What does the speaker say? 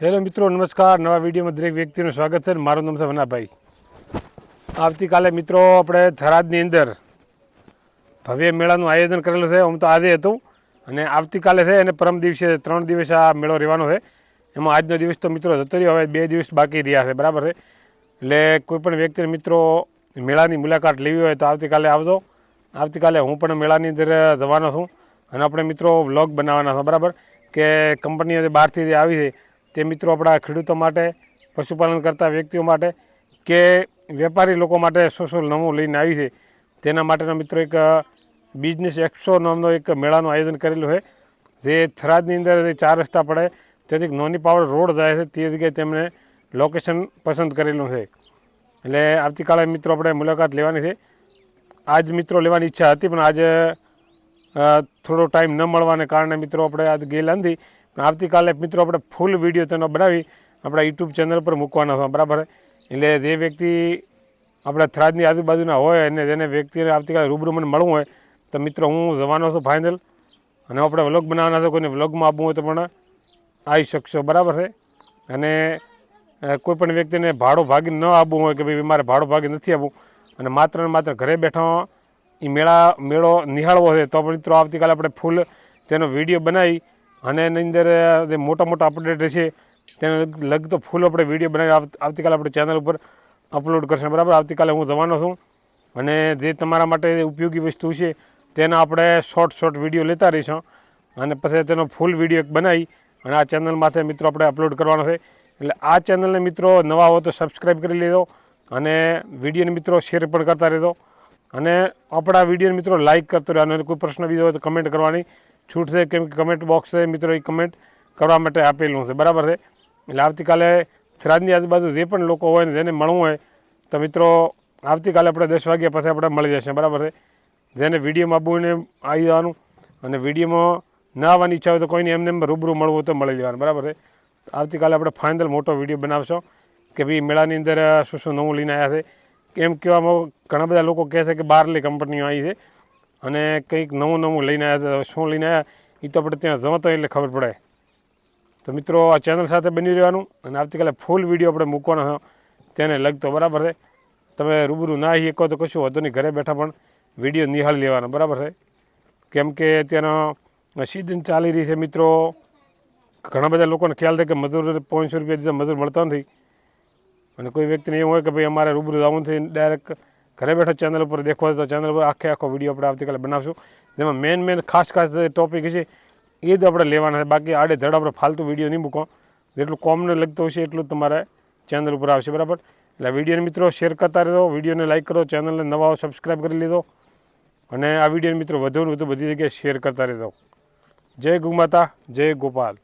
Hello મિત્રો, નમસ્કાર. નવા વિડીયોમાં દરેક વ્યક્તિનું સ્વાગત છે મારું નામ છે વનાભાઈ. આવતીકાલે મિત્રો આપણે થરાદની અંદર ભવ્ય મેળાનું આયોજન કરેલું છે. આમ તો આજે હતું અને આવતીકાલે છે અને પરમ દિવસે ત્રણ દિવસ આ મેળો રહેવાનો છે. એમાં આજનો દિવસ તો મિત્રો જતો રહ્યો. હવે બે દિવસ બાકી રહ્યા છે. બરાબર છે? એટલે કોઈપણ વ્યક્તિને મિત્રો મેળાની મુલાકાત લેવી હોય તો આવતીકાલે આવજો. આવતીકાલે હું પણ મેળાની અંદર જવાનો છું અને આપણે મિત્રો વ્લોગ બનાવવાના છું. બરાબર? કે કંપનીઓ જે બહારથી જે આવી છે તે મિત્રો આપણા ખેડૂતો માટે, પશુપાલન કરતા વ્યક્તિઓ માટે કે વેપારી લોકો માટે શું શું નવું લઈને આવી છે, તેના માટેનો મિત્રો એક બિઝનેસ એક્સો નામનો એક મેળાનું આયોજન કરેલું છે. જે થરાદની અંદર ચાર રસ્તા પડે તેથી નોની પાવર રોડ જાય છે, તે જગ્યાએ તેમણે લોકેશન પસંદ કરેલું છે. એટલે આવતીકાલે મિત્રો આપણે મુલાકાત લેવાની છે. આજ મિત્રો લેવાની ઈચ્છા હતી, પણ આજે થોડો ટાઈમ ન મળવાને કારણે મિત્રો આપણે આજ ગયેલા નથી. આવતીકાલે મિત્રો આપણે ફૂલ વીડિયો તેનો બનાવી આપણા યુટ્યુબ ચેનલ પર મૂકવાના છે, બરાબર? એટલે જે વ્યક્તિ આપણા થરાદની આજુબાજુના હોય અને જેને વ્યક્તિને આવતીકાલે રૂબરૂ મને મળવું હોય, તો મિત્રો હું જવાનો છું ફાઇનલ અને આપણે વ્લોગ બનાવવાના છે, કોઈને વ્લોગમાં આવવું હોય તો પણ આવી શકશો, બરાબર છે? અને કોઈ પણ વ્યક્તિને ભાડો ભાગી ન આવવું હોય કે ભાઈ મારે ભાડો ભાગી નથી આવવું અને માત્ર ને માત્ર ઘરે બેઠા એ મેળા, મેળો નિહાળવો છે તો મિત્રો આવતીકાલે આપણે ફૂલ તેનો વીડિયો બનાવી અને એની અંદર જે મોટા મોટા અપડેટ છે તેને લગતો ફૂલ આપણે વીડિયો બનાવી આવ- આવતીકાલે આપણે ચેનલ ઉપર અપલોડ કરશે. બરાબર? આવતીકાલે હું જવાનો છું. અને જે તમારા માટે ઉપયોગી વસ્તુ છે, તેના આપણે શોર્ટ શોર્ટ વીડિયો લેતા રહીશું. અને પછી તેનો ફૂલ વીડિયો બનાવી અને આ ચેનલ માથે મિત્રો આપણે અપલોડ કરવાનો છે. એટલે આ ચેનલને મિત્રો નવા હો તો સબસ્ક્રાઈબ કરી લેજો અને વિડીયોને મિત્રો શેર પણ કરતા રહેજો. અને આપણા વિડીયોને મિત્રો લાઇક કરતો રહે અને કોઈ પ્રશ્ન બીજો હોય તો કમેન્ટ કરવાની. છૂટ છે કેમ કે કમેન્ટ બોક્સ છે મિત્રો, એ કમેન્ટ કરવા માટે આપેલું છે. બરાબર છે? એટલે આવતીકાલે થરાદની આજુબાજુ જે પણ લોકો હોય ને જેને મળવું હોય, તો મિત્રો, આવતીકાલે આપણે દસ વાગ્યા પછી આપણે મળી જશે. બરાબર છે? જેને વિડીયોમાં આવવું આવી જવાનું અને વિડીયોમાં ના આવવાની ઈચ્છા હોય તો કોઈને એમને એમ રૂબરૂ મળવું તો મળી જવાનું બરાબર છે? આવતીકાલે આપણે ફાઇનલ મોટો વીડિયો બનાવશો કે ભાઈ મેળાની અંદર શું શું નવું લઈને આવ્યા છે? એમ કહેવામાં ઘણા બધા લોકો કહે છે કે બહારની કંપનીઓ આવી છે. અને કંઈક નવું નવું લઈને આવ્યા શું લઈને આવ્યા? એ તો આપણે ત્યાં જમતો એટલે ખબર પડે. તો મિત્રો, આ ચેનલ સાથે બની રહેવાનું અને આવતીકાલે ફૂલ વીડિયો આપણે મૂકવાનો તેને લગતો બરાબર છે. તમે રૂબરૂ ના આવી તો કશું વધુ નહીં. ઘરે બેઠા પણ વીડિયો નિહાળી લેવાનો. બરાબર છે? કેમ કે અત્યારનો સિઝન ચાલી રહી છે મિત્રો. ઘણા બધા લોકોને ખ્યાલ થાય કે મજૂર પાંચસો રૂપિયા દીધા મજૂર મળતા નથી. અને કોઈ વ્યક્તિને એવું હોય કે ભાઈ અમારે રૂબરૂ જવું નથી ડાયરેક્ટ ઘરે બેઠા ચેનલ ઉપર દેખવા તો ચેનલ પર આખે આખો વીડિયો આપણે આવતીકાલે બનાવશું. જેમાં મેન મેન ખાસ ખાસ ટોપિક છે એ જ આપણે લેવાના છે. બાકી આડે ધડ આપણે ફાલતુ વીડિયો નહીં મૂકો. જેટલું કોમને લગતું હશે, એટલું તમારે ચેનલ ઉપર આવશે, બરાબર? એટલે વિડીયોને મિત્રો શેર કરતા રહેજો. વિડીયોને લાઇક કરો ચેનલને નવા સબસ્ક્રાઈબ કરી લીધો અને આ વિડીયોને મિત્રો વધુ વધુ બધી જગ્યાએ શેર કરતા રહેજો. જય ગુમાતા જય ગોપાલ.